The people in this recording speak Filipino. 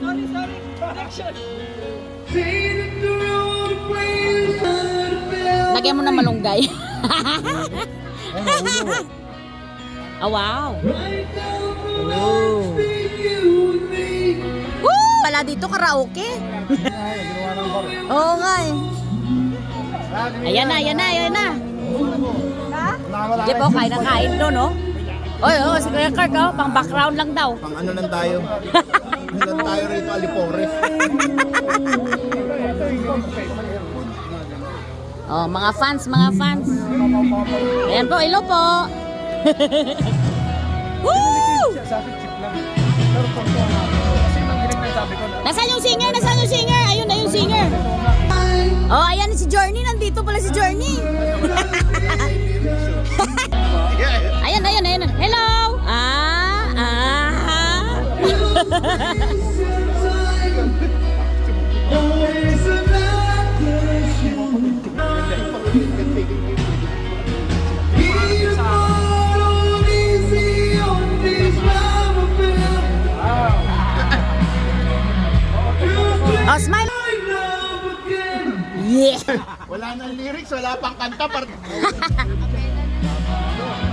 sorry, sorry. Correction. Lagyan mo na malunggay. oh, wow. Oh. Woo! Pala dito karaoke. Oo nga eh. Ayan na, ayan na, ayan na. Di ba, kain na kain doon, no? Oy, oh, si Kuya Kirk, oh, pang background lang daw. Pang ano lang tayo. Lang tayo rito, Alipore. Oh, mga fans, mga fans. Ayan po, hello po. Woo! Nasaan yung singer? Nasaan yung singer? Ayun na yung singer. Oh, ayan si Journey. Nandito pala si Journey. Ayan. Hello! Ah, ah. oh, smile. Yeah. Wala nang lyrics, wala pang kanta. Par